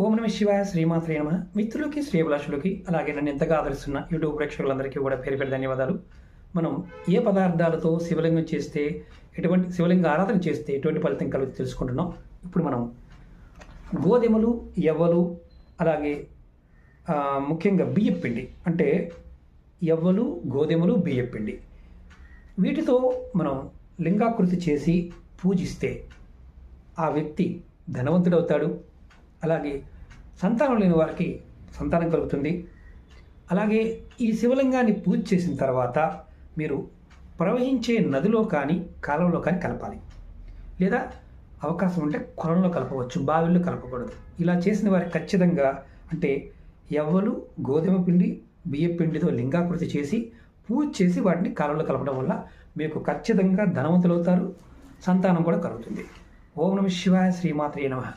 ఓం నమ శివాయ శ్రీమాత్రే నమ. మిత్రులకి శ్రీభిలాషులకి అలాగే నన్ను ఎంతగా ఆదరిస్తున్న యూట్యూబ్ ప్రేక్షకులందరికీ కూడా పేరు పేరు ధన్యవాదాలు. మనం ఏ పదార్థాలతో శివలింగం చేస్తే ఎటువంటి శివలింగ ఆరాధన చేస్తే ఎటువంటి ఫలితం కలుగుతుంది తెలుసుకుంటున్నాం. ఇప్పుడు మనం గోధుమలు ఎవ్వలు అలాగే ముఖ్యంగా బియ్యం పిండి అంటే ఎవ్వలు గోధుమలు బియ్యం పిండి. వీటితో మనం లింగాకృతి చేసి పూజిస్తే ఆ వ్యక్తి ధనవంతుడవుతాడు అలాగే సంతానం లేని వారికి సంతానం కలుగుతుంది. అలాగే ఈ శివలింగాన్ని పూజ చేసిన తర్వాత మీరు ప్రవహించే నదిలో కానీ కాలంలో కానీ కలపాలి. లేదా అవకాశం ఉంటే కొలంలో కలపవచ్చు బావిల్లో కలపకూడదు. ఇలా చేసిన వారికి ఖచ్చితంగా అంటే ఎవ్వలు గోధుమ పిండి బియ్య పిండితో లింగాకృతి చేసి పూజ చేసి వాటిని కాలంలో కలపడం వల్ల మీకు ఖచ్చితంగా ధనవంతులవుతారు సంతానం కూడా కలుగుతుంది. ఓం నమ శివాయ శ్రీమాత్రే నమః.